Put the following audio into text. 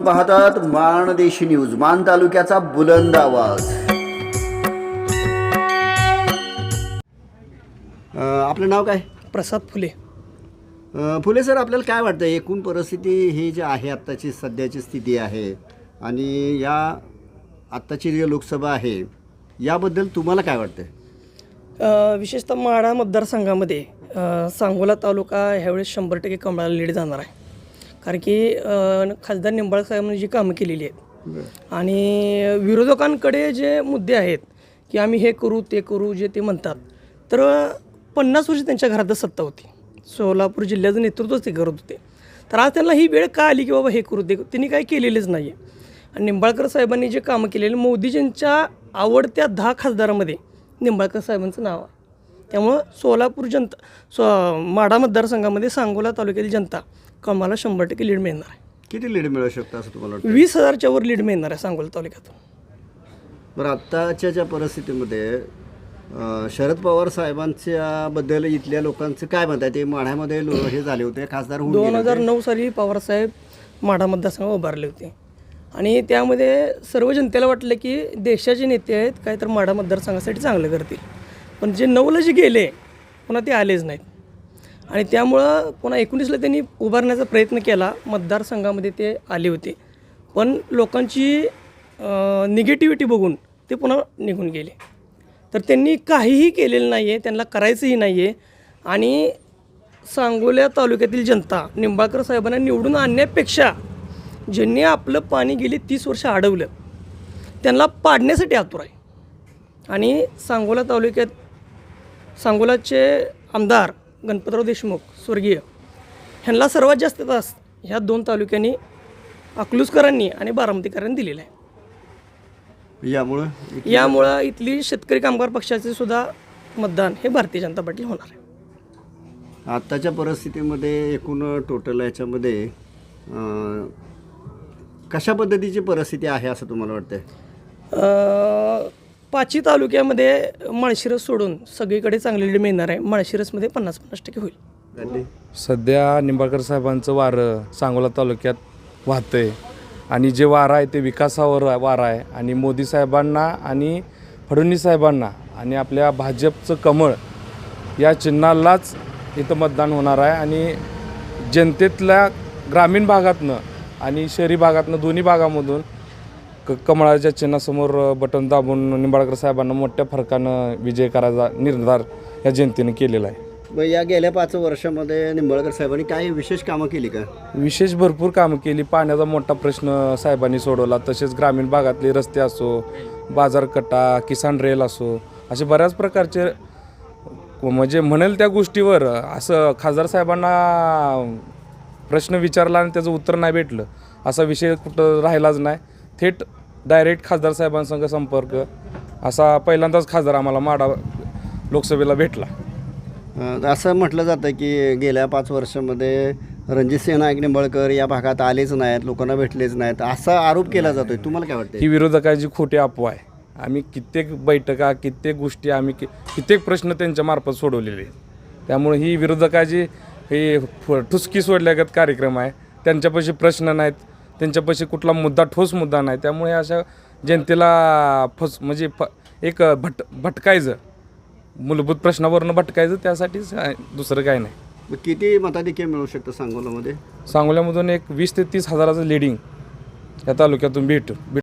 पाहतात माणदेशी न्यूज मान तालुक्याचा बुलंद आवाज. अ, आपलं नाव काय? प्रसाद फुले. अ, फुले सर आपल्याला काय वाटतं? एकूण परिस्थिती ही जी आहे आत्ताची सध्याची स्थिती आहे आणि या आत्ताची जी लोकसभा आहे याबद्दल तुम्हाला काय वाटतं अ, विशेषतः माढा मतदारसंघामध्ये अ, सांगोला तालुका ह्यावेळेस शंभर टक्के कमळाला लीड जाणार आहे. कारण की खासदार निंबाळक साहेबांनी जी कामं केलेली आहेत आणि विरोधकांकडे जे मुद्दे आहेत की आम्ही हे करू ते करू जे ते म्हणतात तर पन्नास वर्ष त्यांच्या घरातच सत्ता होती. सोलापूर जिल्ह्याचं नेतृत्वच ते करत होते. तर आज त्यांना ही वेळ का आली की बाबा हे करू ते? त्यांनी काही केलेलेच नाही आहे आणि निंबाळकर साहेबांनी जे कामं केलेले मोदीजींच्या आवडत्या दहा खासदारामध्ये निंबाळकर साहेबांचं नाव आहे. त्यामुळं सोलापूर जनता सो माढा मतदारसंघामध्ये सांगोला तालुक्यातील जनता कमाला शंभर टक्के लीड मिळणार आहे. किती लीड मिळू शकतं असं तुम्हाला वाटतं? वीस हजारच्या वर लीड मिळणार आहे सांगोला तालुक्यातून. बरं आत्ताच्या ज्या परिस्थितीमध्ये अ, शरद पवार साहेबांच्या बद्दल इथल्या लोकांचं काय मत आहे? ते माढ्यामध्ये लो- हे झाले होते खासदार होऊन दोन गेले हजार. नऊ साली पवारसाहेब माढा मतदारसंघ उभारले होते. आणि त्यामध्ये सर्व जनतेला वाटलं की देशाचे नेते आहेत काय तर माढा मतदारसंघासाठी चांगलं करतील. पण जे नऊला जे गेले पुन्हा ते आलेच नाहीत. आणि त्यामुळं पुन्हा एकोणीसला त्यांनी उभारण्याचा प्रयत्न केला. मतदारसंघामध्ये ते आले होते. पण लोकांची निगेटिव्हिटी बघून ते पुन्हा निघून गेले. तर त्यांनी काहीही केलेलं नाही आहे त्यांना करायचंही नाही आहे आणि सांगोल्या तालुक्यातील जनता निंबाळकर साहेबांना निवडून आणण्यापेक्षा ज्यांनी आपलं पाणी गेली तीस वर्ष अडवलं त्यांना पाडण्यासाठी आतुर आहे. आणि सांगोला तालुक्यात सांगोलाचे आमदार गणपतराव देशमुख स्वर्गीय. ह्यांना सर्वात जास्त तास ह्या दोन तालुक्यांनी अकलूजकरांनी आणि बारामतीकरांनी दिलेला आहे. यामुळं यामुळं इथली शेतकरी कामगार पक्षाचे सुद्धा मतदान हे भारतीय जनता पार्टी होणार आहे. आत्ताच्या परिस्थितीमध्ये एकूण टोटल याच्यामध्ये अं, कशा पद्धतीची परिस्थिती आहे असं तुम्हाला वाटतंय? अ, पाची तालुक्यामध्ये माळशिरस सोडून सगळीकडे चांगली लीड मिळणार आहे. माळशिरसमध्ये पन्नास पन्नास टक्के होईल. सध्या निंबाळकर साहेबांचं वारं सांगोला तालुक्यात वाहतंय. आणि जे वारं आहे ते विकासावर वारं आहे. आणि मोदी साहेबांना आणि फडणवीस साहेबांना आणि आपल्या भाजपचं कमळ या चिन्हालाच इथं मतदान होणार आहे. आणि जनतेतल्या ग्रामीण भागातनं आणि शहरी भागातनं दोन्ही भागामधून क कमळाच्या चिन्हासमोर बटन दाबून निंबाळकर साहेबांना मोठ्या फरकानं विजय करायचा निर्धार या जनतेने केलेला आहे. मग या गेल्या पाच वर्षामध्ये निंबाळकर साहेबांनी काही विशेष कामं केली का? विशेष भरपूर कामं केली. पाण्याचा मोठा प्रश्न साहेबांनी सोडवला. तसेच ग्रामीण भागातले रस्ते असो बाजारकट्टा किसान रेल असो असे बऱ्याच प्रकारचे म्हणजे म्हणेल त्या गोष्टीवर असं खासदार साहेबांना प्रश्न विचारला आणि त्याचं उत्तर नाही भेटलं असा विषय कुठं राहिलाच नाही. थेट डायरेक्ट खासदार साहेबांसंग संपर्क असा पहिल्यांदाच खासदार आम्हाला माडा लोकसभेला भेटला. अं, असं म्हटलं जातं की गेल्या पाच वर्षामध्ये रणजितसिंह नाईक निंबाळकर या भागात आलेच नाहीत लोकांना भेटलेच नाहीत. असा आरोप केला जातोय. तुम्हाला काय वाटतंय? ही विरोधकाची खोटी अफवा आहे. आम्ही कित्येक बैठका कित्येक गोष्टी आम्ही कि कित्येक प्रश्न त्यांच्या मार्फत सोडवलेले आहेत. त्यामुळे ही विरोधकाची ही फ- ठुसकी सोडल्यागत कार्यक्रम आहे. त्यांच्यापाशी प्रश्न नाहीत. त्यांच्यापाशी कुठला मुद्दा ठोस मुद्दा नाही. त्यामुळे अशा जनतेला फस म्हणजे फ एक भट भटकायचं. मूलभूत प्रश्नावरनं भटकायचं त्यासाठीच दुसरं काय नाही. मग किती मताधिक्य मिळू शकतं सांगोलामध्ये? सांगोल्यामधून एक वीस ते तीस हजाराचं लिडिंग या तालुक्यातून भेट भेट